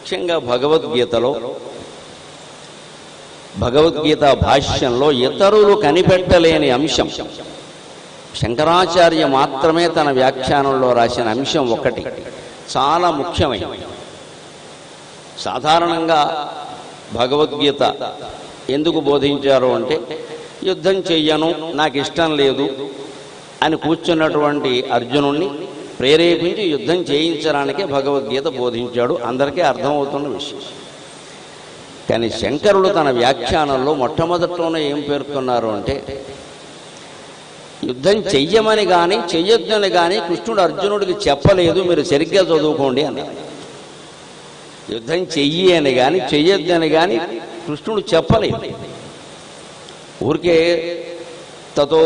ముఖ్యంగా భగవద్గీతలో భగవద్గీత భాష్యంలో ఇతరులు కనిపెట్టలేని అంశం. శంకరాచార్య మాత్రమే తన వ్యాఖ్యానంలో రాసిన అంశం ఒకటి. చాలా ముఖ్యమైనది. సాధారణంగా భగవద్గీత ఎందుకు బోధించారు అంటే యుద్ధం చెయ్యను నాకు ఇష్టం లేదు అని కూర్చున్నటువంటి అర్జునుణ్ణి ప్రేరేపించి యుద్ధం చేయించడానికే భగవద్గీత బోధించాడు. అందరికీ అర్థమవుతున్న విషయం. కానీ శంకరుడు తన వ్యాఖ్యానంలో మొట్టమొదట్లోనే ఏం పేర్కొన్నారు అంటే యుద్ధం చెయ్యమని కానీ చెయ్యొద్దని కానీ కృష్ణుడు అర్జునుడికి చెప్పలేదు మీరు సరిగ్గా చదువుకోండి అన్నారు. యుద్ధం చెయ్యి అని కానీ చెయ్యొద్దని కానీ కృష్ణుడు చెప్పలేదు. ఊరికే తతో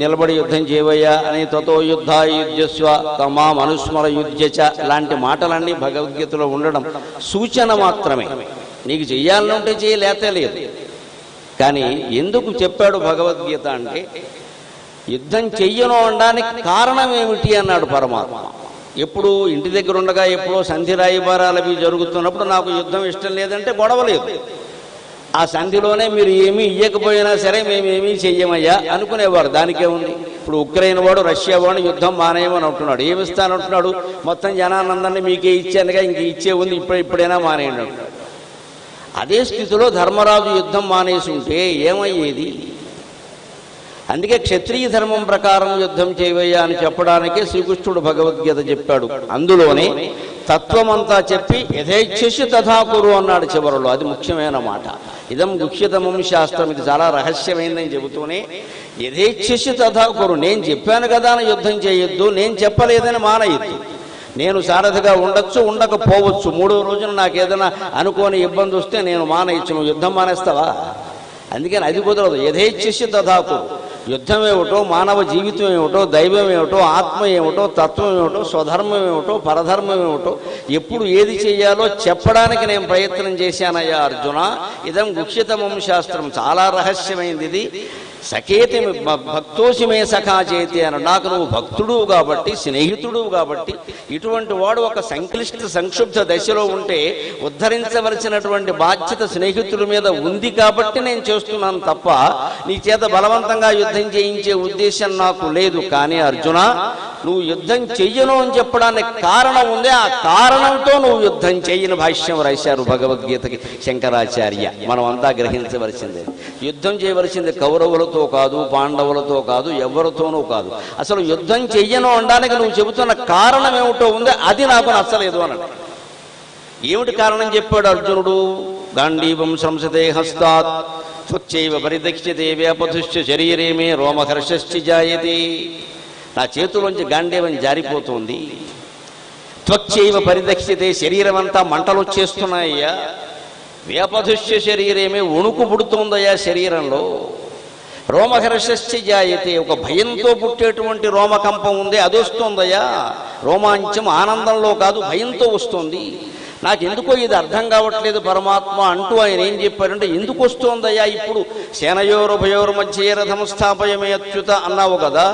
నిలబడి యుద్ధం చేయవయ్యా అని తతో యుద్ధ యుద్ధస్వ తమా మనుస్మర యుద్ధచ లాంటి మాటలన్నీ భగవద్గీతలో ఉండడం సూచన మాత్రమే. నీకు చెయ్యాలనుంటే చేయలేతే లేదు. కానీ ఎందుకు చెప్పాడు భగవద్గీత అంటే యుద్ధం చెయ్యను అనడానికి కారణం ఏమిటి అన్నాడు పరమాత్మ. ఎప్పుడు ఇంటి దగ్గర ఉండగా ఎప్పుడో సంధి రాయిబారాలు అవి జరుగుతున్నప్పుడు నాకు యుద్ధం ఇష్టం లేదంటే గొడవ లేదు. ఆ సంధిలోనే మీరు ఏమీ ఇయ్యకపోయినా సరే మేమేమీ చెయ్యమయ్యా అనుకునేవారు. దానికే ఉంది ఇప్పుడు ఉక్రెయిన్ వాడు రష్యా వాడు యుద్ధం మానేయమని అంటున్నాడు. ఏమి ఇస్తానంటున్నాడు మొత్తం జనానందాన్ని మీకే ఇచ్చానుగా ఇంక ఇచ్చే ఉంది ఇప్పుడు ఇప్పుడైనా మానేయండి అంటున్నాడు. అదే స్థితిలో ధర్మరాజు యుద్ధం మానేసి ఉంటే ఏమయ్యేది? అందుకే క్షత్రియ ధర్మం ప్రకారం యుద్ధం చేయవయ్యా అని చెప్పడానికే శ్రీకృష్ణుడు భగవద్గీత చెప్పాడు. అందులోనే తత్వమంతా చెప్పి యథేచ్ఛసి తథాకురు అన్నాడు చివరలో. అది ముఖ్యమైన మాట. ఇదం గుహ్యతమం శాస్త్రం. ఇది చాలా రహస్యమైందని చెబుతూనే యథేచ్ఛసి తథాకురు నేను చెప్పాను కదా అని యుద్ధం చేయొద్దు. నేను చెప్పలేదని మానయద్దు. నేను సారథిగా ఉండొచ్చు ఉండకపోవచ్చు. మూడో రోజున నాకు ఏదైనా అనుకోని ఇబ్బంది వస్తే నేను మానేయచ్చు. నువ్వు యుద్ధం మానేస్తావా? అందుకని అది కుదరదు. యథేచ్ఛసి తథాకురు యుద్ధం ఏమిటో మానవ జీవితం ఏమిటో దైవం ఏమిటో ఆత్మ ఏమిటో తత్వం ఏమిటో స్వధర్మం ఏమిటో పరధర్మం ఏమిటో ఎప్పుడు ఏది చేయాలో చెప్పడానికి నేను ప్రయత్నం చేశానయ్యా అర్జున. ఇదం గుక్షితమం శాస్త్రం. చాలా రహస్యమైంది ఇది. సకేతి భక్తోసిమే సఖా చేతి అని. నాకు నువ్వు భక్తుడు కాబట్టి స్నేహితుడు కాబట్టి ఇటువంటి వాడు ఒక సంక్లిష్ట సంక్షుబ్ధ దశలో ఉంటే ఉద్ధరించవలసినటువంటి బాధ్యత స్నేహితుడి మీద ఉంది కాబట్టి నేను చేస్తున్నాను తప్ప నీ చేత బలవంతంగా యుద్ధం చేయించే ఉద్దేశం నాకు లేదు. కానీ అర్జున నువ్వు యుద్ధం చెయ్యను అని చెప్పడానికి కారణం ఉంది. ఆ కారణంతో నువ్వు యుద్ధం చెయ్యని భాష్యం రాశారు భగవద్గీతకి శంకరాచార్య. మనం అంతా గ్రహించవలసిందే. యుద్ధం చేయవలసింది కౌరవులతో కాదు పాండవులతో కాదు ఎవరితోనూ కాదు. అసలు యుద్ధం చెయ్యను అనడానికి నువ్వు చెబుతున్న కారణం ఏమిటో ఉంది అది నాకు నచ్చలేదు అన్నాడు. ఏమిటి కారణం చెప్పాడు అర్జునుడు? గాంధీవం సంసతే హస్తాత్. స్వచ్ఛైవ పరిదక్ష్యతే వ్యాపధుశ్చ శరీరే మే రోమహర్షశ్చి జాయతే నా చేతులోంచి గాండేవం జారిపోతుంది. త్వచ్చైవ పరిదక్ష్యతే శరీరం అంతా మంటలు వచ్చేస్తున్నాయ్యా. వ్యాపధుష్య శరీరేమే వణుకు పుడుతోందయ్యా శరీరంలో. రోమహర్షశ్చ జాయతే ఒక భయంతో పుట్టేటువంటి రోమకంపం ఉంది అది వస్తుందయ్యా. రోమాంచం ఆనందంలో కాదు భయంతో వస్తుంది. నాకు ఎందుకో ఇది అర్థం కావట్లేదు పరమాత్మ అంటూ ఆయన ఏం చెప్పారంటే ఎందుకు వస్తోందయ్యా ఇప్పుడు? సేనయోరుభయోరు మధ్య రథం స్థాపయమే అత్యుత అన్నావు కదా.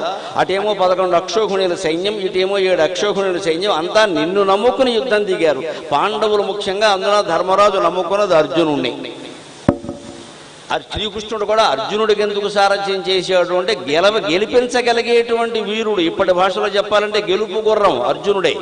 అటేమో పదకొండు అక్షోహుణుల సైన్యం ఇటేమో ఏడు అక్షోహుణుల సైన్యం అంతా నిన్ను నమ్ముకుని యుద్ధం దిగారు. పాండవులు ముఖ్యంగా అందున ధర్మరాజు నమ్ముకున్నది అర్జునుణ్ణి. శ్రీకృష్ణుడు కూడా అర్జునుడికి ఎందుకు సారథ్యం చేశాడు అంటే గెలవ గెలిపించగలిగేటువంటి వీరుడు. ఇప్పటి భాషలో చెప్పాలంటే గెలుపు గుర్రం అర్జునుడే.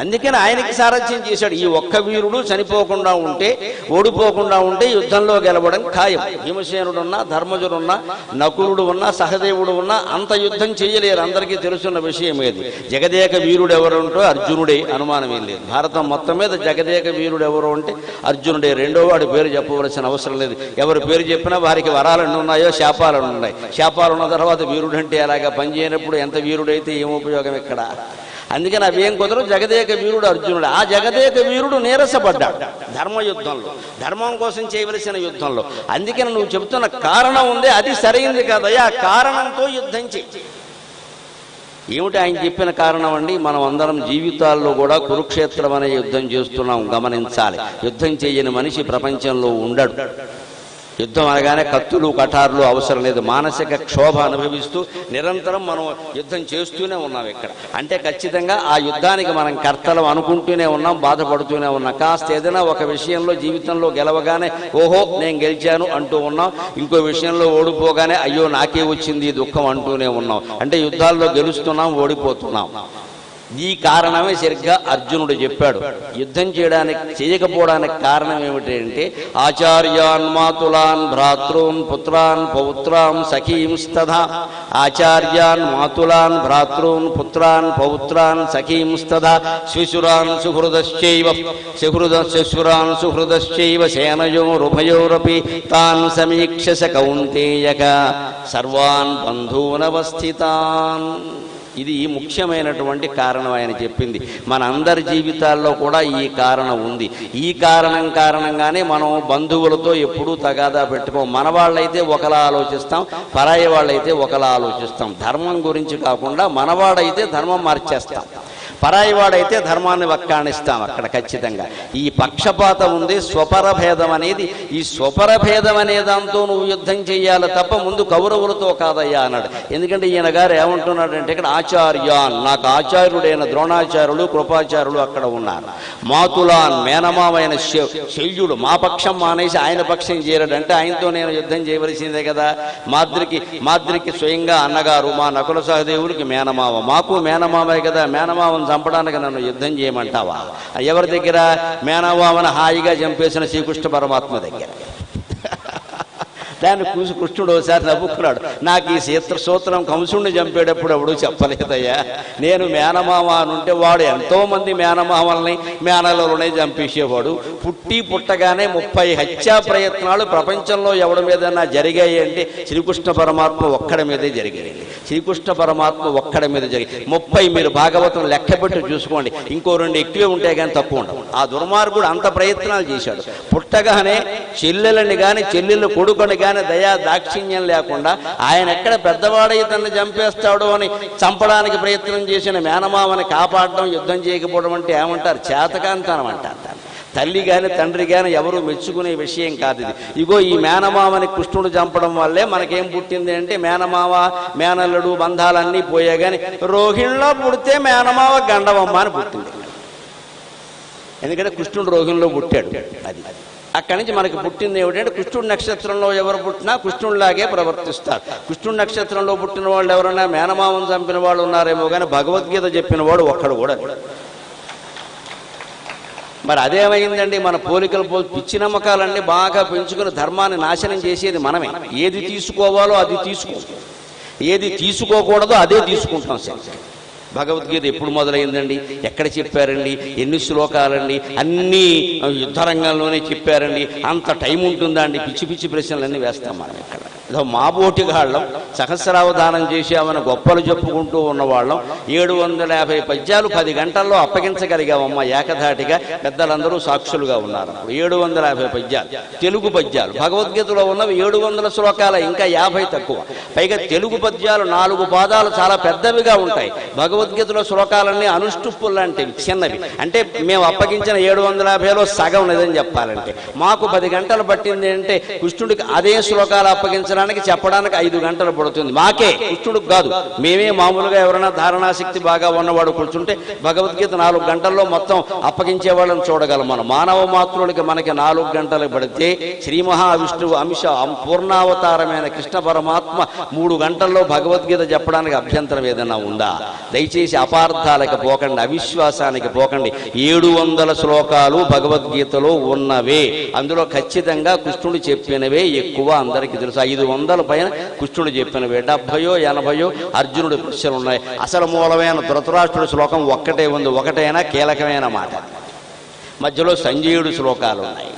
అందుకని ఆయనకి సారథ్యం చేశాడు. ఈ ఒక్క వీరుడు చనిపోకుండా ఉంటే ఓడిపోకుండా ఉంటే యుద్ధంలో గెలవడం ఖాయం. భీమసేనుడున్నా ధర్మజుడున్నా నకులుడు ఉన్నా సహదేవుడు ఉన్నా అంత యుద్ధం చేయలేరు. అందరికీ తెలుసున్న విషయం ఏది? జగదేక వీరుడు ఎవరు ఉంటో అర్జునుడే అనుమానం ఏం లేదు. భారతం మొత్తం మీద జగదేక వీరుడు ఎవరు అంటే అర్జునుడే. రెండో వాడి పేరు చెప్పవలసిన అవసరం లేదు. ఎవరి పేరు చెప్పినా వారికి వరాలన్నీ ఉన్నాయో శాపాలన్నీ ఉన్నాయి. శాపాలు ఉన్న తర్వాత వీరుడు అంటే అలాగా పనిచేయనప్పుడు ఎంత వీరుడైతే ఏం ఉపయోగం ఇక్కడ? అందుకని అవేం కుదరదు? జగదేక వీరుడు అర్జునుడు. ఆ జగదేక వీరుడు నీరసపడ్డాడు ధర్మయుద్ధంలో. ధర్మం కోసం చేయవలసిన యుద్ధంలో. అందుకని నువ్వు చెబుతున్న కారణం ఉంది అది సరైంది కదయ్యా. కారణంతో యుద్ధం చెయ్యి ఏమిటి ఆయన చెప్పిన కారణం అండి? మనం అందరం జీవితాల్లో కూడా కురుక్షేత్రం అనే యుద్ధం చేస్తున్నాం. గమనించాలి. యుద్ధం చేయని మనిషి ప్రపంచంలో ఉండడు. యుద్ధం అనగానే కత్తులు కఠారులు అవసరం లేదు. మానసిక క్షోభ అనుభవిస్తూ నిరంతరం మనం యుద్ధం చేస్తూనే ఉన్నాం ఇక్కడ. అంటే ఖచ్చితంగా ఆ యుద్ధానికి మనం కర్తలం అనుకుంటూనే ఉన్నాం బాధపడుతూనే ఉన్నాం. కాస్త ఏదైనా ఒక విషయంలో జీవితంలో గెలవగానే ఓహో నేను గెలిచాను అంటూ ఉన్నాం. ఇంకో విషయంలో ఓడిపోగానే అయ్యో నాకే వచ్చింది దుఃఖం అంటూనే ఉన్నాం. అంటే యుద్ధాల్లో గెలుస్తున్నాం ఓడిపోతున్నాం. ఈ కారణమే సరిగ్గా అర్జునుడు చెప్పాడు. యుద్ధం చేయడానికి చేయకపోవడానికి కారణం ఏమిటంటే ఆచార్యాన్ మాతులాన్ భ్రాతృన్ పుత్రాన్ పౌత్రాం సఖీంస్తథా ఆచార్యాన్ మాతులాన్ భ్రాతృన్ పుత్రాన్ పౌత్రాన్ సఖీంస్తథా శిశురాన్ సుహృదశ్చైవ సుహృద శిశురాన్ సుహృదశ్చైవ సేనయోరుభయోరపి తాన్ సమీక్షస కౌంతేయక. సర్వాన్ బంధూనవస్థితాన్. ఇది ముఖ్యమైనటువంటి కారణం ఆయన చెప్పింది. మన అందరి జీవితాల్లో కూడా ఈ కారణం ఉంది. ఈ కారణం కారణంగానే మనం బంధువులతో ఎప్పుడూ తగాదా పెట్టుకోం. మన వాళ్ళైతే ఒకలా ఆలోచిస్తాం పరాయి వాళ్ళైతే ఒకలా ఆలోచిస్తాం. ధర్మం గురించి కాకుండా మనవాడైతే ధర్మం మార్చేస్తాం. పరాయి వాడైతే ధర్మాన్ని వక్కాణిస్తాం అక్కడ ఖచ్చితంగా. ఈ పక్షపాతం ఉంది స్వపరభేదం అనేది ఈ స్వపరభేదం అనే దాంతో నువ్వు యుద్ధం చేయాలి తప్ప ముందు కౌరవులతో కాదయ్యా అన్నాడు. ఎందుకంటే ఈయన గారు ఏమంటున్నాడంటే ఇక్కడ ఆచార్యాన్ నాకు ఆచార్యుడైన ద్రోణాచార్యులు కృపాచార్యులు అక్కడ ఉన్నారు. మాతులాన్ మేనమామైన శల్యుడు మా పక్షం మానేసి ఆయన పక్షం చేరాడు అంటే ఆయనతో నేను యుద్ధం చేయవలసిందే కదా. మాద్రికి మాద్రికి స్వయంగా అన్నగారు మా నకుల సహదేవుడికి మేనమావ. మాకు మేనమావే కదా మేనమావను చంపడానికి నన్ను యుద్ధం చేయమంటావా? ఎవరి దగ్గర మేనవామను హాయిగా చంపేసిన శ్రీకృష్ణ పరమాత్మ దగ్గర? దాన్ని కూసి కృష్ణుడు ఒకసారి నవ్వుకున్నాడు. నాకు ఈ సీత్ర సూత్రం కంసుడిని చంపేటప్పుడు ఎవడు చెప్పలేదయ్యా. నేను మేనమామ అనుంటే వాడు ఎంతోమంది మేనమామల్ని మేనలలోనే చంపేసేవాడు. పుట్టి పుట్టగానే ముప్పై హత్యా ప్రయత్నాలు ప్రపంచంలో ఎవడి మీదన్నా జరిగాయి అంటే శ్రీకృష్ణ పరమాత్మ ఒక్కడి మీదే జరిగాయండి శ్రీకృష్ణ పరమాత్మ ఒక్కడి మీద జరిగి ముప్పై మీరు భాగవతం లెక్కపెట్టి చూసుకోండి. ఇంకో రెండు ఎక్కువే ఉంటాయి కానీ తక్కువ ఉండవు. ఆ దుర్మార్గుడు అంత ప్రయత్నాలు చేశాడు. పుట్టగానే చెల్లెలని కానీ చెల్లెలు కొడుకుని కానీ దయా దాక్షిణ్యం లేకుండా ఆయన ఎక్కడ పెద్దవాడై తనని చంపేస్తాడు అని చంపడానికి ప్రయత్నం చేసిన మేనమామని కాపాడడం యుద్ధం చేయకపోవడం అంటే ఏమంటారు? చేతకాంతనం అంటారు. తల్లి గాని తండ్రి గాని ఎవరు మెచ్చుకునే విషయం కాదు ఇది. ఇగో ఈ మేనమామని కృష్ణుడు చంపడం వల్లే మనకేం పుట్టింది అంటే మేనమామ మేనల్లుడు బంధాలన్నీ పోయా గాని రోహిణిలో పుడితే మేనమావ గండవమ్మ అని పుట్టింది. ఎందుకంటే కృష్ణుడు రోహిణిలో పుట్టాడు. అది. అక్కడి నుంచి మనకి పుట్టింది ఏమిటంటే కృష్ణుడి నక్షత్రంలో ఎవరు పుట్టినా కృష్ణుడిలాగే ప్రవర్తిస్తారు. కృష్ణుడి నక్షత్రంలో పుట్టిన వాళ్ళు ఎవరైనా మేనమామను చంపిన వాళ్ళు ఉన్నారేమో కానీ భగవద్గీత చెప్పిన వాడు ఒక్కడు కూడా మరి అదేమైందండి? మన పోలికలు పో పిచ్చి నమ్మకాలన్నీ బాగా పెంచుకుని ధర్మాన్ని నాశనం చేసేది మనమే. ఏది తీసుకోవాలో అది తీసుకో ఏది తీసుకోకూడదో అదే తీసుకుంటాం సార్. భగవద్గీత ఎప్పుడు మొదలైందండి? ఎక్కడ చెప్పారండి? ఎన్ని శ్లోకాలండి? అన్నీ యుద్ధ రంగంలోనే చెప్పారండి. అంత టైం ఉంటుందా అండి? పిచ్చి పిచ్చి ప్రశ్నలన్నీ వేస్తాం మనం ఇక్కడ. ఇదో మా బోటిగాళ్ళం సహస్రావధానం చేశామని గొప్పలు చెప్పుకుంటూ ఉన్నవాళ్ళం ఏడు వందల యాభై పద్యాలు పది గంటల్లో అప్పగించగలిగామమ్మ ఏకధాటిగా పెద్దలందరూ సాక్షులుగా ఉన్నారు. ఏడు వందల యాభై పద్యాలు తెలుగు పద్యాలు భగవద్గీతలో ఉన్నవి ఏడు వందల శ్లోకాల ఇంకా యాభై తక్కువ. పైగా తెలుగు పద్యాలు నాలుగు పాదాలు చాలా పెద్దవిగా ఉంటాయి. భగవద్గీతలో శ్లోకాలన్నీ అనుష్టుప్పు లాంటివి చిన్నవి. అంటే మేము అప్పగించిన ఏడు వందల యాభైలో సగం లేదని చెప్పాలంటే. మాకు పది గంటలు పట్టింది అంటే కృష్ణుడికి అదే శ్లోకాలు అప్పగించడానికి చెప్పడానికి ఐదు గంటలు పడుతుంది. మాకే కృష్ణుడికి కాదు. మేమే మామూలుగా ఎవరైనా ధారణాశక్తి బాగా ఉన్నవాడు కూర్చుంటే భగవద్గీత నాలుగు గంటల్లో మొత్తం అప్పగించే వాళ్ళని చూడగలం మనం. మానవ మాతృలకి మనకి నాలుగు గంటలు పడితే శ్రీ మహావిష్ణువు అంశ పూర్ణావతారమైన కృష్ణ పరమాత్మ మూడు గంటల్లో భగవద్గీత చెప్పడానికి అభ్యంతరం ఏదైనా ఉందా? దయచేసి అపార్థాలకు పోకండి అవిశ్వాసానికి పోకండి. ఏడు వందల శ్లోకాలు భగవద్గీతలో ఉన్నవే. అందులో ఖచ్చితంగా కృష్ణుడు చెప్పినవే ఎక్కువ అందరికీ తెలుసు. ఐదు వందల పైన కృష్ణుడు చెప్పినవి డెబ్భయో ఎనభయో అర్జునుడి ప్రశ్నలు ఉన్నాయి. అసలు మూలమైన ధృతరాష్ట్రుడి శ్లోకం ఒక్కటే ఉంది ఒకటైనా కీలకమైన మాట. మధ్యలో సంజయుడు శ్లోకాలు ఉన్నాయి.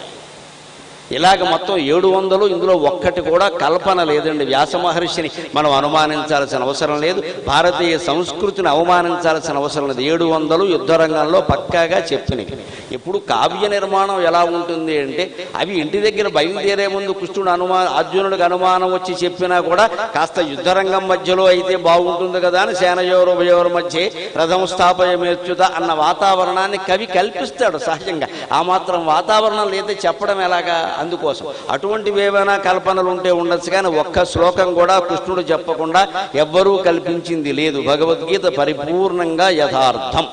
ఇలాగ మొత్తం ఏడు వందలు ఇందులో ఒక్కటి కూడా కల్పన లేదండి. వ్యాస మహర్షిని మనం అనుమానించాల్సిన అవసరం లేదు. భారతీయ సంస్కృతిని అవమానించాల్సిన అవసరం లేదు. ఏడు వందలు యుద్ధరంగంలో పక్కాగా చెప్పినవి. ఇప్పుడు కావ్య నిర్మాణం ఎలా ఉంటుంది అంటే అవి ఇంటి దగ్గర బయలుదేరే ముందు కృష్ణుడు అనుమా అర్జునుడికి అనుమానం వచ్చి చెప్పినా కూడా కాస్త యుద్ధ రంగం మధ్యలో అయితే బాగుంటుంది కదా అని సేనయోరు ఉభయోరు మధ్య రథం స్థాపయమేర్చుత అన్న వాతావరణాన్ని కవి కల్పిస్తాడు సహజంగా. ఆ మాత్రం వాతావరణం లేదా చెప్పడం ఎలాగా? అందుకోసం. అటువంటివి ఏవైనా కల్పనలు ఉంటే ఉండొచ్చు కానీ ఒక్క శ్లోకం కూడా కృష్ణుడు చెప్పకుండా ఎవ్వరూ కల్పించింది లేదు. భగవద్గీత పరిపూర్ణంగా యథార్థం.